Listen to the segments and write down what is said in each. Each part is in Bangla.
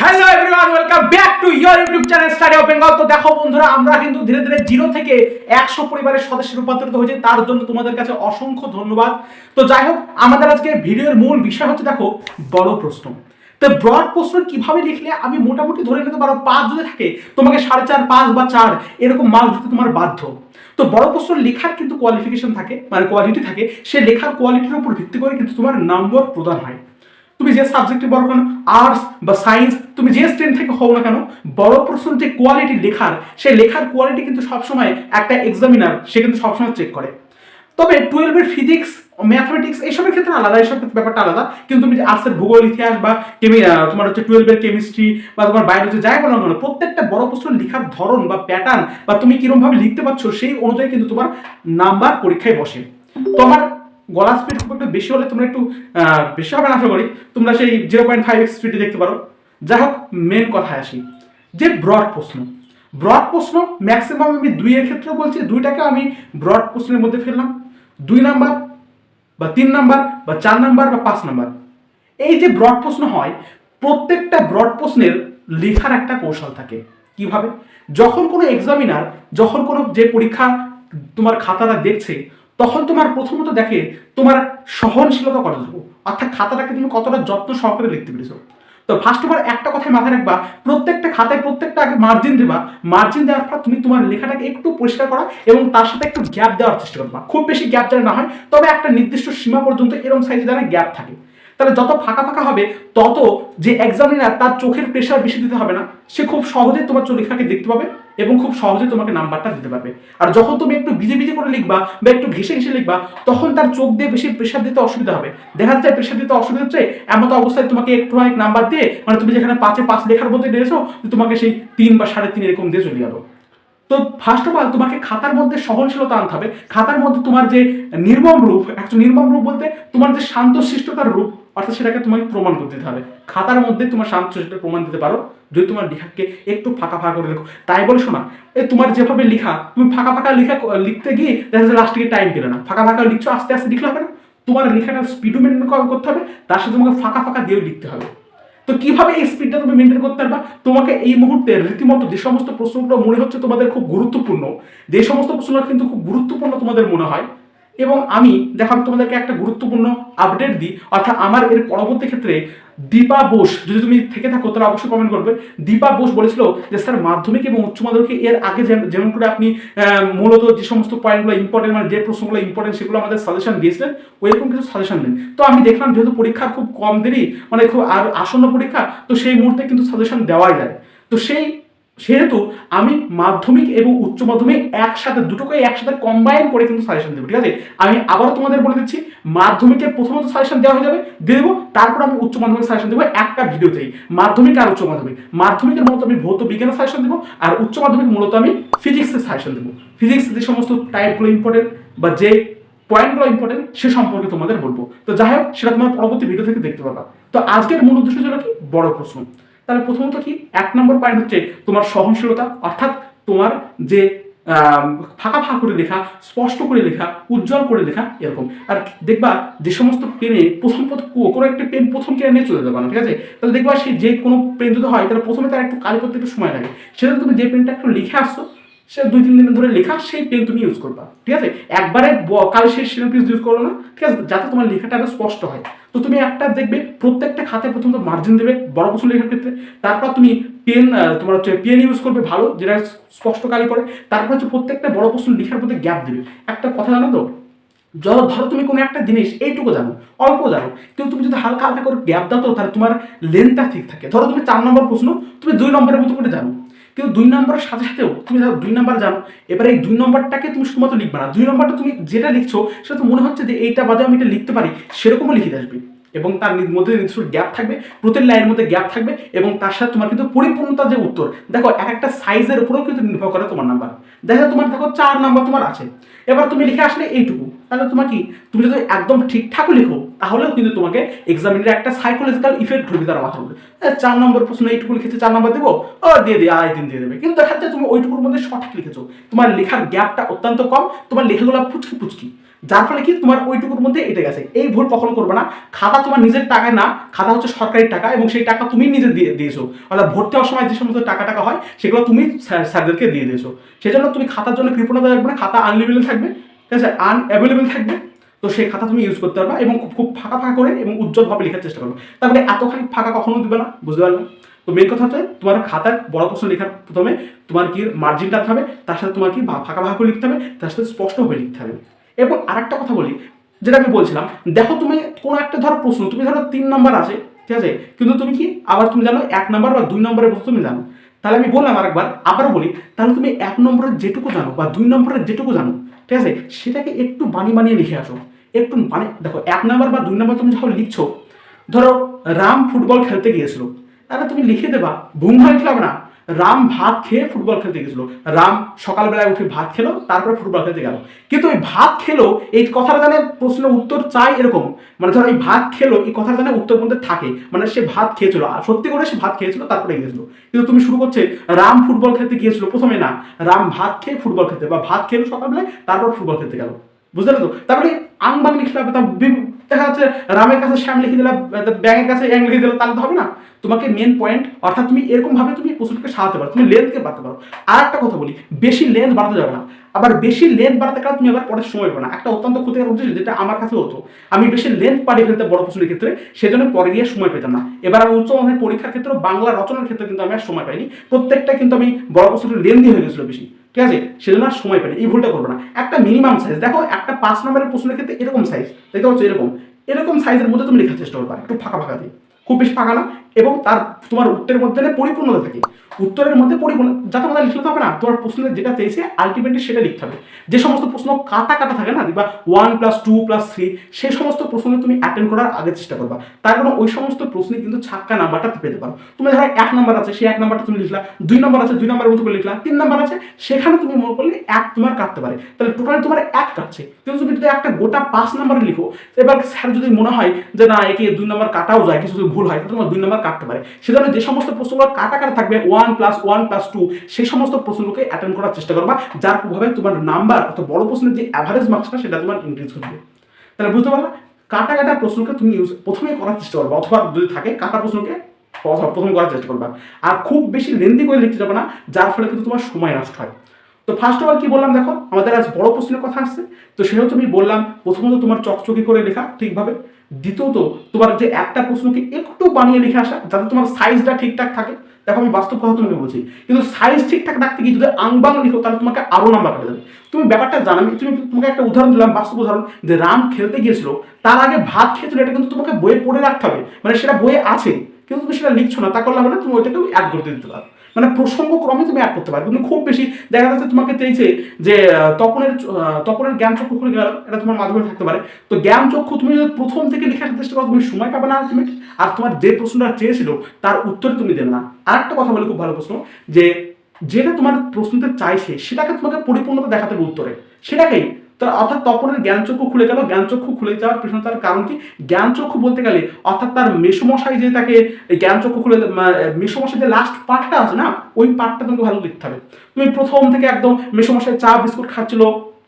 Hello everyone welcome back to your YouTube channel study of Bengal তো দেখো বন্ধুরা, আমরা কিন্তু ধীরে ধীরে জিরো থেকে একশো পরিবারের সদস্যে রূপান্তরিত হয়েছে, তার জন্য তোমাদের কাছে অসংখ্য ধন্যবাদ। তো যাই হোক, আমাদের আজকে ভিডিওর মূল বিষয় হচ্ছে দেখো, বড় প্রশ্ন। তো ব্রড প্রশ্ন কীভাবে লিখলে আমি মোটামুটি ধরে নিতে পারো, পাঁচ যদি থাকে, তোমাকে সাড়ে চার, পাঁচ বা চার, এরকম মার্কস দিতে তোমার বাধ্য। তো বড় প্রশ্ন লেখার কিন্তু কোয়ালিফিকেশন থাকে মানে কোয়ালিটি থাকে, সে লেখার কোয়ালিটির উপর ভিত্তি করে কিন্তু তোমার নম্বর প্রদান হয়। তুমি যে সাবজেক্টে বড় কেন আর্টস বা সায়েন্স তুমি যে স্ট্রিম থেকে হও না কেন, বড় প্রশ্ন যে কোয়ালিটি লেখার সেই লেখার কোয়ালিটি কিন্তু সবসময় একটা এক্সামিনার সে কিন্তু সবসময় চেক করে। তবে টুয়েলভের ফিজিক্স ম্যাথমেটিক্স এইসবের ক্ষেত্রে আলাদা, এইসব ব্যাপারটা আলাদা। কিন্তু তুমি আর্টসের ভূগোল, ইতিহাস বা কেমি তোমার হচ্ছে টুয়েলভের কেমিস্ট্রি বা তোমার বায়োলজি যাই বলো না প্রত্যেকটা বড় প্রশ্ন লেখার ধরন বা প্যাটার্ন বা তুমি কীরকম ভাবে লিখতে পারছ, সেই অনুযায়ী কিন্তু তোমার নাম্বার পরীক্ষায় বসে। তো আমার গলা স্পিড খুব একটু বেশি হলে তোমরা একটু বেশি হবে আশা করি। তোমরা সেই জিরো পয়েন্ট ফাইভ এক্স স্পিডে দেখতে পারো। যাই হোক মেন কথায় আসি। যে ব্রড প্রশ্ন। ব্রড প্রশ্ন ম্যাক্সিমাম আমি দুইয়ের ক্ষেত্রে বলছি, দুইটাকে আমি ব্রড প্রশ্নের মধ্যে ফেললাম। দুই নাম্বার বা তিন নাম্বার বা চার নাম্বার বা পাঁচ নাম্বার। এই যে ব্রড প্রশ্ন হয়, প্রত্যেকটা ব্রড প্রশ্নের লেখার একটা কৌশল থাকে। কীভাবে? যখন কোনো এক্সামিনার যখন কোনো যে পরীক্ষা তোমার খাতাটা দেখছে তখন তোমার প্রথমত দেখে তোমার সহনশীলতা কতটুকু অর্থাৎ খাতাটাকে তুমি কতটা যত্ন সহকারে লিখতে পেরেছ? তো ফার্স্ট অফ অল একটা কথাই মাথায় রাখবা, প্রত্যেকটা খাতায় প্রত্যেকটা আগে মার্জিন দেবা। মার্জিন দেওয়ার পর তুমি তোমার লেখাটাকে একটু পরিষ্কার করা এবং তার সাথে একটু গ্যাপ দেওয়ার চেষ্টা করবা। খুব বেশি গ্যাপ যেন না হয়, তবে একটা নির্দিষ্ট সীমা পর্যন্ত এরকম সাইজে যেন গ্যাপ থাকে। তাহলে যত ফাঁকা ফাঁকা হবে, তত যে এক্সামিনার তার চোখের প্রেশার বেশি দিতে হবে না। সে খুব সহজে তোমার লেখাকে দেখতে পাবে। এবং খুব সহজে তোমাকে নাম্বারটা দিতে পারবে। আর যখন তুমি একটু ভিজে ভিজে করে লিখবা বা একটু ঘেসে ঘেসে লিখবা, তখন তার চোখ দিয়ে বেশি প্রেশার দিতে অসুবিধা হবে। দেখা যাচ্ছে প্রেশার দিতে অসুবিধা হচ্ছে এমন অবস্থায় তোমাকে একটু অনেক নাম্বার দিয়ে মানে তুমি যেখানে পাঁচে পাঁচ লেখার মধ্যে দিয়েছ তোমাকে সেই তিন বা সাড়ে তিন এরকম দিয়ে চলে গেলো তো ফার্স্ট অফ অল তোমাকে খাতার মধ্যে সহনশীলতা আনতে হবে। খাতার মধ্যে তোমার যে নির্মম রূপ একটা নির্মম রূপ বলতে তোমার যে শান্ত শিষ্টতার রূপ অর্থাৎ সেটাকে তোমাকে প্রমাণ করতে দিতে হবে। খাতার মধ্যে তোমার শান্ত সেটা প্রমাণ দিতে পারো। যদি তোমার লেখাকে একটু ফাঁকা ফাঁকা করে লেখো তাই বলে শোনা, এ তোমার যেভাবে লেখা, তুমি ফাঁকা ফাঁকা লেখা লিখতে গিয়ে দেখা যাচ্ছে লাস্ট টাইম পেলে না। ফাঁকা ফাঁকা লিখছো, আস্তে আস্তে লিখলে হবে না। তোমার লেখাটার স্পিডও মেনটেন করতে হবে। তার সাথে তোমাকে ফাঁকা ফাঁকা দিয়েও লিখতে হবে। তো কীভাবে এই স্পিডটা তুমি মেনটেন করতে পারবা? তোমাকে এই মুহূর্তে রীতিমতো যে সমস্ত প্রশ্নগুলো মনে হচ্ছে তোমাদের খুব গুরুত্বপূর্ণ, যে সমস্ত প্রশ্নগুলো কিন্তু খুব গুরুত্বপূর্ণ তোমাদের মনে হয় এবং আমি দেখাবো তোমাদেরকে একটা গুরুত্বপূর্ণ আপডেট দিই। অর্থাৎ আমার এর পরবর্তী ক্ষেত্রে দীপা বোস, যদি তুমি থেকে থাকো, তাহলে অবশ্যই কমেন্ট করবে। দীপা বোস বলেছিল যে, স্যার, মাধ্যমিক এবং উচ্চ মাধ্যমিকে এর আগে যেম- যেমন করে আপনি মূলত যে সমস্ত পয়েন্টগুলো ইম্পর্টেন্ট মানে যে প্রশ্নগুলো ইম্পর্টেন্ট সেগুলো আমাদের সাজেশন দিয়েছিলেন, ওইরকম কিছু সাজেশন দিন তো আমি দেখলাম যেহেতু পরীক্ষা খুব কম দেরি মানে খুব আর আসন্ন পরীক্ষা, তো সেই মুহূর্তে কিন্তু সাজেশন দেওয়াই যায়। তো সেই সেহেতু আমি মাধ্যমিক এবং উচ্চ মাধ্যমিক একসাথে দুটোকে একসাথে কম্বাইন করে কিন্তু সাজেশন দেবো, ঠিক আছে? আমি আবারও তোমাদের বলে দিচ্ছি মাধ্যমিকের প্রথমত সাজেশন দেওয়া হয়ে যাবে, দিয়ে দেবো, তারপর আমি উচ্চ মাধ্যমিক সাজেশন দেবো একটা ভিডিওতেই, মাধ্যমিক আর উচ্চ মাধ্যমিক। মাধ্যমিকের মূলত আমি ভৌত বিজ্ঞানের সাজেশন দেবো, আর উচ্চ মাধ্যমিক মূলত আমি ফিজিক্সের সাজেশন দেবো। ফিজিক্স যে সমস্ত টাইপগুলো ইম্পর্টেন্ট বা যে পয়েন্টগুলো ইম্পর্টেন্ট সে সম্পর্কে তোমাদের বলব। তো যাই হোক, সেটা তোমার পরবর্তী ভিডিও থেকে দেখতে পাবা। তো আজকের মূল উদ্দেশ্য ছিল কি? বড় প্রশ্ন। তাহলে প্রথমত কি? এক নম্বর পয়েন্ট হচ্ছে তোমার সহনশীলতা, অর্থাৎ তোমার যে ফাঁকা ফাঁকা করে লেখা, স্পষ্ট করে লেখা, উজ্জ্বল করে লেখা এরকম। আর দেখবা যে সমস্ত পেনে প্রথম কোনো একটা পেন প্রথম কেনে নিয়ে চলে যাবে না, ঠিক আছে? তাহলে দেখবা সে যে কোনো পেন যদি হয়, তাহলে প্রথমে তার একটু কালি করতে একটু সময় লাগে। সেটা তুমি যে পেনটা একটু লিখে আসছো, সে দুই তিন দিন ধরে লেখা সেই পেন তুমি ইউজ করবা, ঠিক আছে? একবারে কালি শেষ সেরকম পিস ইউজ করো না, ঠিক আছে? যাতে তোমার লেখাটা আরও স্পষ্ট হয়। তো তুমি একটা দেখবে, প্রত্যেকটা খাতে প্রথমত মার্জিন দেবে বড় প্রশ্ন লেখার ক্ষেত্রে, তারপর তুমি পেন তোমার হচ্ছে পেন ইউজ করবে ভালো, যেটা স্পষ্ট কালি করে, তারপর হচ্ছে প্রত্যেকটা বড় প্রশ্ন লেখার মধ্যে গ্যাপ দেবে। একটা কথা জানো তো? ধরো ধরো তুমি কোনো একটা জিনিস, এইটুকু জানো, অল্প জানো, কিন্তু তুমি যদি হালকা হালকা করে গ্যাপ দাও তো, তাহলে তোমার লেন্থটা ঠিক থাকে। ধরো তুমি চার নম্বর প্রশ্ন, তুমি দুই নম্বরের মতো করে জানো। কিন্তু দুই নম্বরের সাথে সাথেও তুমি ধরো দুই নম্বর জানো, এবার এই দুই নম্বরটাকে তুমি শুধুমাত্র লিখবে না। দুই নম্বরটা তুমি যেটা লিখছো, সেটা তো মনে হচ্ছে যে এইটা বাদে আমি এটা লিখতে পারি, সেরকমও লিখে আসবে। এবং তার মধ্যে নির্দিষ্ট গ্যাপ থাকবে, প্রতিটি লাইনের মধ্যে গ্যাপ থাকবে এবং তার সাথে তোমার কিন্তু পরিপূর্ণতা যে উত্তর, দেখো এক একটা সাইজের উপরেও কিন্তু নির্ভর করে তোমার নাম্বার দেখা তোমার দেখো চার নাম্বার তোমার আছে। এবার তুমি লিখে আসলে এইটুকু। তাহলে তোমার কি? তুমি যদি একদম ঠিকঠাকও লিখো, তাহলেও কিন্তু তোমাকে এক্সামিনের একটা সাইকোলজিক্যাল ইফেক্ট ঢুকবে তার মাথার চার নম্বর প্রশ্ন এইটুকু লিখেছে, চার নম্বর দেবো? ও, দিয়ে দিয়ে, আড়াই দিন দিয়ে দেবে। কিন্তু দেখা যাচ্ছে তুমি ওইটুকুর মধ্যে সঠিক লিখেছো। তোমার লেখার গ্যাপটা অত্যন্ত কম, তোমার লেখাগুলো ফুচকি পুচকি যার ফলে কি তোমার ওইটুকুর মধ্যে এটে গেছে। এই ভুল কখনো করবে না। খাতা তোমার নিজের টাকায় না, খাতা হচ্ছে সরকারি টাকা এবং সেই টাকা তুমি নিজে দিয়ে দিয়েছ। অর্থাৎ ভর্তি হওয়ার সময় যে সমস্ত টাকা টাকা হয়, সেগুলো তুমি স্যারদেরকে দিয়ে দিয়েছ। সেই জন্য তুমি খাতার জন্য কৃপণতা রাখবে না, খাতা আনলিমিটেড থাকবে। ঠিক আছে? আনঅ্যাভেলেবেল থাকবে। তো সেই খাতা তুমি ইউজ করতে পারবা এবং খুব ফাঁকা ফাঁকা করে এবং উজ্জ্বলভাবে লেখার চেষ্টা করবে। তারপরে এতখানি ফাঁকা কখনো দিবে না, বুঝতে পারলে? তো মেন কথা হচ্ছে তোমার খাতার বড় প্রশ্ন লেখার প্রথমে তোমার কি মার্জিন টানতে হবে, তার সাথে তোমার কি ফাঁকা ফাঁকা করে লিখতে হবে, তার সাথে স্পষ্টভাবে লিখতে হবে। এবং আরেকটা কথা বলি, যেটা আমি বলছিলাম, দেখো তুমি কোনো একটা ধরো প্রশ্ন, তুমি ধরো তিন নম্বর আছে, ঠিক আছে? কিন্তু তুমি কি আবার তুমি জানো এক নম্বর বা দুই নম্বরের প্রশ্ন তুমি জানো? তাহলে আমি বললাম আরেকবার, আবারও বলি, তাহলে তুমি এক নম্বরের যেটুকু জানো বা দুই নম্বরের যেটুকু জানো, ঠিক আছে? সেটাকে একটু বানিয়ে বানিয়ে লিখে আসো। একটু মানে দেখো, এক নম্বর বা দুই নম্বর তুমি যখন লিখছো, ধরো রাম ফুটবল খেলতে গিয়েছিল, তাহলে তুমি লিখে দেবা ভাই খেলাবে না। রাম ভাত খেয়ে ফুটবল খেলতে গেছিল। রাম সকালবেলায় উঠে ভাত খেলো, তারপরে ফুটবল খেলতে গেল। কিন্তু ওই ভাত খেলো, এই কথাটা জানে প্রশ্নের উত্তর চাই এরকম। মানে ধরো এই ভাত খেলো, এই কথাটা জানে উত্তর মধ্যে থাকে। মানে সে ভাত খেয়েছিল। আর সত্যি করে সে ভাত খেয়েছিল, তারপরে গিয়েছিল কিন্তু তুমি শুরু করছে, রাম ফুটবল খেলতে গিয়েছিল প্রথমে না। রাম ভাত খেয়ে ফুটবল খেলতে বা ভাত খেলো সকালবেলায়, তারপর ফুটবল খেলতে গেল। বুঝতে পারছ তারপরে আং বাং লিখলে হবে তা বি- দেখা যাচ্ছে রামের কাছে শ্যাম লিখে দিলাম ব্যাঙের কাছে অ্যাং লিখে দিলাম তাহলে তো হবে না। তোমাকে মেন পয়েন্ট অর্থাৎ তুমি এরকম ভাবে তুমি প্রশ্নকে সাজাতে পারো, তুমি লেন্থকে বাড়াতে পারো। আর একটা কথা বলি, বেশি লেন্থ বাড়াতে যাবে না। আবার বেশি লেন্থ বাড়াতে গেলে তুমি আবার পরের সময় পাবে না। একটা অত্যন্ত ক্ষতিকর উদ্দেশ্য, যেটা আমার কাছে হতো। আমি বেশি লেন্থ পাড়িয়ে ফেলতে বড় প্রশ্নের ক্ষেত্রে, সেজন্য পরে গিয়ে সময় পেতাম না। এবার আমি উচ্চ মাধ্যমিক পরীক্ষার ক্ষেত্রে বাংলা রচনার ক্ষেত্রে কিন্তু আমি আর সময় পাইনি। প্রত্যেকটা কিন্তু আমি বড় প্রশ্নের লেন্দি হয়ে গেছিল বেশি। ঠিক আছে? সেজন্য আর সময় পাইনি এই ভুলটা করব না। একটা মিনিমাম সাইজ দেখো একটা পাঁচ নম্বরের প্রশ্নের ক্ষেত্রে এরকম সাইজ দেখতে পাচ্ছ এরকম? এরকম সাইজের মধ্যে তুমি লেখার চেষ্টা করবে একটু ফাঁকা ফাঁকা দিয়ে। খুব বেশি ফাঁকা না এবং তার তোমার উত্তরের মধ্যে পরিপূর্ণতা থাকে, উত্তরের মধ্যে পরিপূর্ণ, যাতে আমাদের লিখতে হবে না, তোমার প্রশ্নের যেটা চেয়েছে আলটিমেটলি সেটা লিখতে হবে। যে সমস্ত প্রশ্ন কাটা কাটা থাকে না বা one plus two plus three সেই সমস্ত প্রশ্ন তুমি অ্যাটেন্ড করার আগে চেষ্টা করবা। তার কারণ ওই সমস্ত প্রশ্নে কিন্তু ছাক্কা নাম্বারটা পেতে পারো। তুমি ধরো এক নাম্বার আছে, সেই এক নাম্বারটা তুমি লিখলা, দুই নাম্বার আছে, দুই নাম্বারের মতো করে লিখলা, তিন নাম্বার আছে, সেখানে তুমি মনে করলে এক তোমার কাটতে পারে। তাহলে টোটাল তোমার এক কাটছে। কিন্তু তুমি যদি একটা গোটা পাঁচ নাম্বারে লিখো, এবার স্যার যদি মনে হয় যে না, একে দুই নাম্বার কাটাও যায়, কিছু ভুল হয় তোমার দুই নাম্বার কাটতে পারে। সেজন্য যে সমস্ত প্রশ্নগুলো কাটা থাকবে one plus one plus two সেই সমস্ত প্রশ্নগুলোকে অ্যাটেন্ড করার চেষ্টা করবা, যার প্রভাবে তোমার নাম্বার অর্থাৎ বড় প্রশ্নের যে অ্যাভারেজ মার্কসটা সেটা তোমার ইনক্রিজ করবে তাহলে বুঝতে পারলা? কাটা কাটা প্রশ্নকে তুমি ইউজ প্রথমে করার চেষ্টা করবা, অথবা যদি থাকে, কাটা প্রশ্নকে প্রথম করার চেষ্টা করবা। আর খুব বেশি লেন্দি করে লিখতে যাবে না, যার ফলে কিন্তু তোমার সময় নষ্ট হয়। তো ফার্স্ট অফ অল কি বললাম দেখো? আমাদের আজ বড় প্রশ্নের কথা আসছে। তো সেহেতু তুমি বললাম, প্রথমত তোমার চকচকি করে লেখা ঠিকভাবে। দ্বিতীয়ত, তোমার যে একটা প্রশ্নকে একটু বানিয়ে লিখে আসা, যাতে তোমার সাইজটা ঠিকঠাক থাকে। দেখো, আমি বাস্তব কথা তোমাকে বলছি। কিন্তু সাইজ ঠিকঠাক রাখতে গিয়ে যদি আংবাং লিখো, তাহলে তোমাকে আরও নাম্বার কাটা যাবে তুমি ব্যাপারটা জানো, আমি তুমি তোমাকে একটা উদাহরণ দিলাম, বাস্তব উদাহরণ, যে রাম খেলতে গিয়েছিল, তার আগে ভাত খেয়েছিল, এটা কিন্তু তোমাকে বইয়ে পড়ে রাখতে হবে। মানে সেটা বইয়ে আছে। কিন্তু তুমি সেটা লিখছো না, তা করলে হবে না, তুমি ওইটাকেও অ্যাড করতে দিতে পারো। মানে প্রসঙ্গ ক্রমে তুমি অ্যাড করতে পারবে কিন্তু খুব বেশি দেখা যাচ্ছে তোমাকে চেয়েছে যে তপনের তপনের জ্ঞান চক্ষু খুলে গেল, এটা তোমার মাধ্যমে থাকতে পারে। তো জ্ঞান চক্ষু তুমি যদি প্রথম থেকে লিখে আসার চেষ্টা করো, তুমি সময় পাবে না আলটিমেট আর তোমার যে প্রশ্নটা চেয়েছিল, তার উত্তর তুমি দেবে না। আর একটা কথা বলে খুব ভালো প্রশ্ন, যে যেটা তোমার প্রশ্নতে চাইছে, সেটাকে তোমাকে পরিপূর্ণতা দেখাতে হবে উত্তরে। সেটাকেই তার অর্থাৎ তপনের জ্ঞানচক্ষু খুলে গেল। জ্ঞানচক্ষু খুলে যাওয়ার পিছনে তার কারণ কি? জ্ঞানচক্ষু বলতে গেলে, অর্থাৎ তার মেসমশাই যে তাকে জ্ঞানচক্ষু খুলে মেসমশাই যে লাস্ট পার্টটা আছে না, ওই পার্টটা তোমাকে ভালো লিখতে হবে। তুমি প্রথম থেকে একদম মেসমশাই চা, বিস্কুট খাচ্ছিল।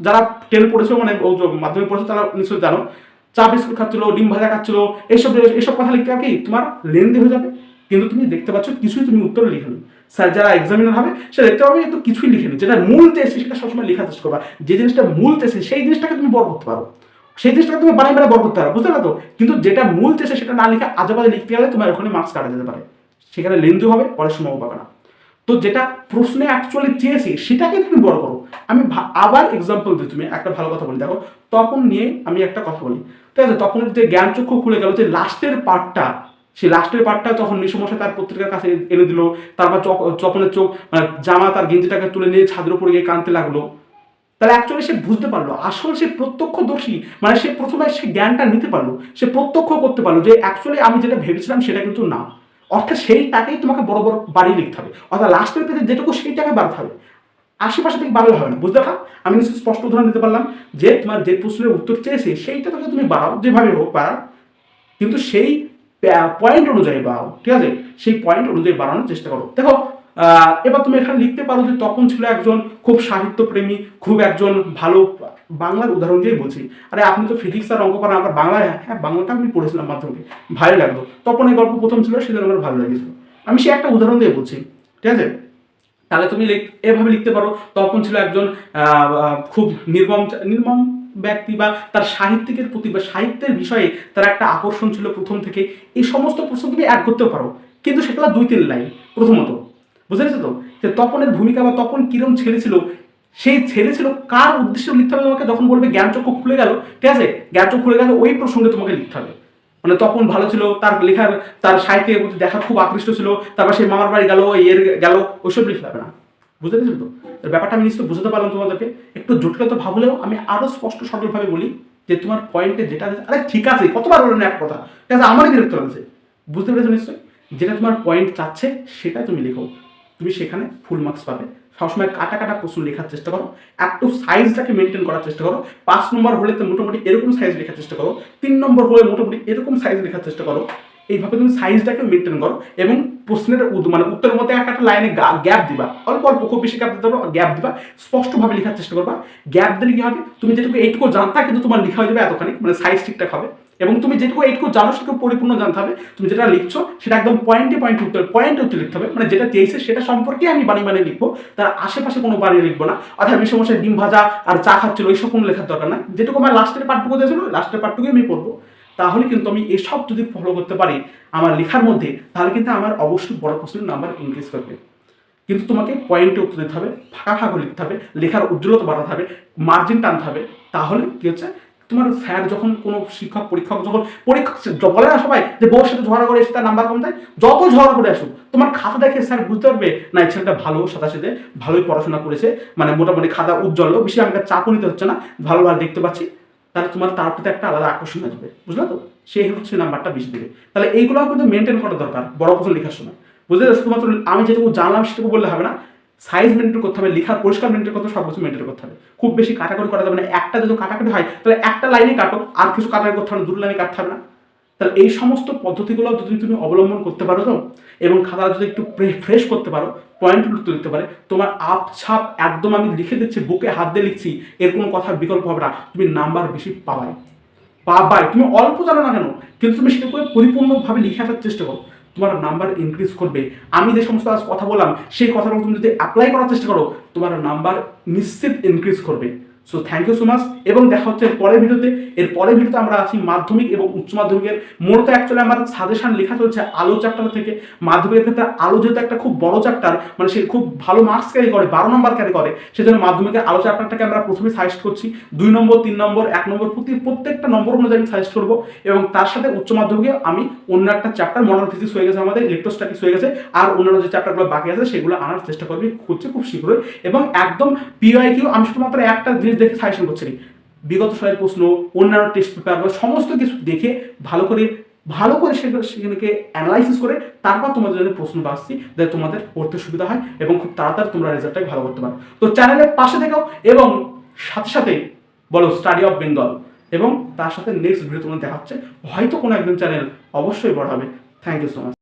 যারা টেন পড়েছো মানে মাধ্যমিক পড়েছো তারা নিশ্চয়ই জানো। চা, বিস্কুট খাচ্ছিল, ডিম ভাজা খাচ্ছিল, এইসব এইসব কথা লিখতে কি? তোমার লেন্দি হয়ে যাবে। কিন্তু তুমি দেখতে পাচ্ছ, কিছুই তুমি উত্তর লিখে স্যার, যারা এক্সামিনার হবে, সে দেখতে পাবে তো কিছুই লিখেনি। যেটা মূল চেয়েছে সেটা সবসময় লেখার চেষ্টা করবা। যে জিনিসটা মূল চেয়েছে সেই জিনিসটাকে তুমি বড় করতে পারো। সেই জিনিসটাকে তুমি বানিয়ে বানিয়ে বড় করতে পারো, বুঝতে পারো কিন্তু যেটা মূল চেয়েছে সেটা না লিখে আজেবাজে লিখতে গেলে তোমার ওখানে মার্কস কাটা যেতে পারে। সেখানে লেন্দি হবে, পরে সময়ও পাবে না। তো যেটা প্রশ্নে অ্যাকচুয়ালি চেয়েছি, সেটাকে তুমি বড় করো। আমি আবার এক্সাম্পল দিই তুমি, একটা ভালো কথা বলি। দেখো তখন নিয়ে আমি একটা কথা বলি। ঠিক আছে তখন যে জ্ঞান চক্ষু খুলে গেল যে লাস্টের পার্টটা সেই লাস্টের পার্টটা তখন মিশমশাই তার পত্রিকার কাছে এনে দিল, তারপর চপনের চোখ মানে জামা তার গেঞ্জিটাকে তুলে নিয়ে ছাদের উপরে গিয়ে কাঁদতে লাগল। তাহলে অ্যাকচুয়ালি সে বুঝতে পারল, আসল সে প্রত্যক্ষ দোষী মানে সে প্রথমে সে জ্ঞানটা নিতে পারল, সে প্রত্যক্ষ করতে পারল যে অ্যাকচুয়ালি আমি যেটা ভেবেছিলাম সেটা কিন্তু না। অর্থাৎ সেই টাকাই তোমাকে বড় বড় বাড়িয়ে লিখতে হবে। অর্থাৎ লাস্টের পেজে যেটুকু সেই টাকা বাড়াতে হবে। আশেপাশে থেকে বাড়ালে হবে না বুঝতে পারলাম আমি স্পষ্ট উদাহরণ দিতে পারলাম যে তোমার যে প্রশ্নের উত্তর চেয়েছে, সেইটা তোকে তুমি বাড়াও, যেভাবে হোক বাড়াও। কিন্তু সেই পয়েন্ট অনুযায়ী বাড়াও, ঠিক আছে? সেই পয়েন্ট অনুযায়ী বাড়ানোর চেষ্টা করো। দেখো এবার তুমি এখানে লিখতে পারো যে তপন ছিল একজন খুব সাহিত্যপ্রেমী, খুব একজন ভালো বাংলার উদাহরণ দিয়েই বলছি। আরে, আপনি তো ফিজিক্স আর অঙ্ক করেন আবার বাংলায় হ্যাঁ বাংলাটা আমি পড়েছিলাম মাধ্যমিকে, ভালো লাগল। তপন এই গল্প প্রথম ছিল, সেজন্য আমার ভালো লেগেছিল আমি সে একটা উদাহরণ দিয়ে বলছি, ঠিক আছে? তাহলে তুমি এভাবে লিখতে পারো তপন ছিল একজন খুব নির্মম নির্মম ব্যক্তি বা তার সাহিত্যিকের প্রতি বা সাহিত্যের বিষয়ে তার একটা আকর্ষণ ছিল প্রথম থেকে। এই সমস্ত প্রশ্ন তুমি অ্যাড করতেও পারো। কিন্তু সেগুলো দুই, তিন লাইন প্রথমত। বুঝতে পেরেছ তো? যে তপনের ভূমিকা বা তপন কিরম ছেলে ছিল, সেই ছেলে ছিল কার উদ্দেশ্যে লিখতে হবে তোমাকে? যখন বলবে জ্ঞানচক্ষু খুলে গেল, ঠিক আছে? জ্ঞানচক্ষু খুলে গেল ওই প্রসঙ্গে তোমাকে লিখতে হবে। মানে তখন ভালো ছিল, তার লেখার, তার সাহিত্যের প্রতি দেখা খুব আকৃষ্ট ছিল, তারপর সেই মামার বাড়ি গেল এর গেল, ওইসব লিখতে হবে না। বুঝতে পেরেছ তো? ব্যাপারটা আমি নিশ্চয়ই বুঝতে পারলাম তোমাদেরকে। একটু জটিলতা ভাবলেও আমি আরও স্পষ্ট সরলভাবে বলি যে তোমার পয়েন্টে যেটা আছে আরে ঠিক আছে, কতবার বললেন এক কথা? ঠিক আছে, আমারই বিরক্ত লাগছে। বুঝতে পেরেছ নিশ্চয়ই? যেটা তোমার পয়েন্ট চাচ্ছে, সেটাই তুমি লেখো। তুমি সেখানে ফুল মার্কস পাবে। সবসময় কাটা কাটা প্রশ্ন লেখার চেষ্টা করো। একটু সাইজটাকে মেনটেন করার চেষ্টা করো। পাঁচ নম্বর হলে তো মোটামুটি এরকম সাইজ লেখার চেষ্টা করো। তিন নম্বর হলে মোটামুটি এরকম সাইজ লেখার চেষ্টা করো। এইভাবে তুমি সাইজটাকে মেনটেন করো এবং প্রশ্নের মানে উত্তরের মধ্যে এক একটা লাইনে গ্যাপ দিবা। অল্প অল্প, খুব বেশি গ্যাপ দিতে গ্যাপ দিবা। স্পষ্টভাবে লেখার চেষ্টা করবা। গ্যাপ দিলে কি হবে? তুমি যেটুকু এইটুকু জানতা কিন্তু তোমার লেখা হয়ে যাবে এতখানি মানে সাইজ ঠিকঠাক হবে। এবং তুমি যেটুকু এইটুকু জানো সেটুকু পরিপূর্ণ জানতে হবে। তুমি যেটা লিখছো সেটা একদম পয়েন্টে পয়েন্টে উত্তর পয়েন্টে উত্তর লিখতে হবে। মানে যেটা চেয়েছে সেটা সম্পর্কে আমি বানিয়ে বানিয়ে লিখব। তার আশেপাশে কোনো বানিয়ে লিখব না। অর্থাৎ বিষয় মশাই ডিম ভাজা আর চা খাচ্ছিল এইসব কোনো লেখার দরকার নাই। যেটুকু আমার লাস্টের পার্টটুকু দিয়েছিল লাস্টের পার্টটুকুই আমি পড়ব। তাহলে কিন্তু আমি এসব যদি ফলো করতে পারি আমার লেখার মধ্যে, তাহলে কিন্তু আমার অবশ্যই বড় প্রশ্নের নাম্বার ইনক্রিজ করবে। কিন্তু তোমাকে পয়েন্টে উত্তর দিতে হবে, ফাঁকা ফাঁকা লিখতে হবে, লেখার উজ্জ্বলতা বাড়াতে হবে মার্জিন টানতে হবে। তাহলে কি হচ্ছে? তোমার স্যার যখন কোনো শিক্ষক, পরীক্ষক যখন, পরীক্ষক বলে না সবাই যে বউর সাথে ঝগড়া করে এসে তার নাম্বার কম দেয়? যত ঝগড়া করে আসুক, তোমার খাতা দেখে স্যার বুঝতে পারবে, না, এই ছেলেটা ভালো সাথে সাথে ভালোই পড়াশোনা করেছে মানে মোটামুটি খাতা উজ্জ্বল, বেশি আমাকে চাপও নিতে হচ্ছে না, ভালো ভালো দেখতে পাচ্ছি। তাহলে তোমার তার প্রতি একটা আলাদা আকর্ষণ আসবে। বুঝলে তো? সেই হচ্ছে নাম্বারটা বেশি দেবে। তাহলে এইগুলো কিন্তু মেনটেন করা দরকার, বড় প্রশ্ন লেখার সময়। বুঝলে? শুধুমাত্র আমি যেটুকু জানলাম সেটুকু বললে হবে না। সাইজ মেনটেন করতে হবে লেখার পরিষ্কার মেনটেন করতে সব কিছু মেনটেন করতে হবে। খুব বেশি কাটাকুটি করা যাবে না। একটা যদি কাটাকাটি হয়, তাহলে একটা লাইনে কাটো। আর কিছু কাটাকুটি করতে হবে না, দুটো লাইনে কাটতে হবে না। তাহলে এই সমস্ত পদ্ধতিগুলো যদি তুমি অবলম্বন করতে পারো তো, এবং খাতা যদি একটু ফ্রেশ করতে পারো পয়েন্ট লিখতে পারে, তোমার আপ ছাপ একদম আমি লিখে দিচ্ছি, বুকে হাত দিয়ে লিখছি, এর কোনো কথার বিকল্প হবে না, তুমি নাম্বার বেশি পাবাই। পাবাই। তুমি অল্প জানো না কেন, কিন্তু তুমি সেটা করে পরিপূর্ণভাবে লিখে আসার চেষ্টা করো। তোমার নাম্বার ইনক্রিজ করবে। আমি যে সমস্ত আজ কথা বললাম, সেই কথাগুলো তুমি যদি অ্যাপ্লাই করার চেষ্টা করো, তোমার নাম্বার নিশ্চিত ইনক্রিজ করবে। So thank you so much এবং দেখা হচ্ছে পরের ভিডিওতে। এর পরের ভিডিওতে আমরা আছি মাধ্যমিক এবং উচ্চ মাধ্যমিকের। মূলত অ্যাকচুয়ালি আমার সাজেশন লেখা চলছে আলো চ্যাপ্টার থেকে। মাধ্যমিকের ক্ষেত্রে আলো যেহেতু একটা খুব বড় চ্যাপ্টার মানে সে খুব ভালো মার্কস ক্যারি করে, বারো নম্বর ক্যারি করে, সেজন্য মাধ্যমিকের আলো চ্যাপ্টারটাকে আমরা প্রথমে সাজেস্ট করছি। দুই নম্বর, তিন নম্বর, এক নম্বর, প্রতি প্রত্যেকটা নম্বর অনুযায়ী আমি সাজেস্ট করব। এবং তার সাথে উচ্চ মাধ্যমিকে আমি অন্য একটা চ্যাপ্টার মডার্ন ফিজিক্স হয়ে গেছে আমাদের ইলেকট্রোস্ট্যাটিক্স হয়ে গেছে। আর অন্যান্য যে চ্যাপ্টারগুলো বাকি আছে, সেগুলো আনার চেষ্টা করবি হচ্ছে খুব শীঘ্রই। এবং একদম পিওয়াই কিউ আমি শুধুমাত্র একটা জিনিস দেখে সাজেশন করছি। বিগত সালের প্রশ্ন, অন্যান্য টেস্ট পেপার বা সমস্ত কিছু দেখে ভালো করে ভালো করে সেগুলোকে অ্যানালাইসিস করে তারপর তোমাদের জন্য প্রশ্ন আসছি যাতে তোমাদের পড়তে সুবিধা হয় এবং খুব তাড়াতাড়ি তোমরা রেজাল্টটাকে ভালো করতে পারো। তো চ্যানেলের পাশে থেকেও এবং সাথে সাথে বলো স্টাডি অফ বেঙ্গল এবং তার সাথে নেক্সট ভিডিও তোমাদের দেখা হচ্ছে হয়তো কোনো একদিন চ্যানেল অবশ্যই বড় হবে। Thank you so much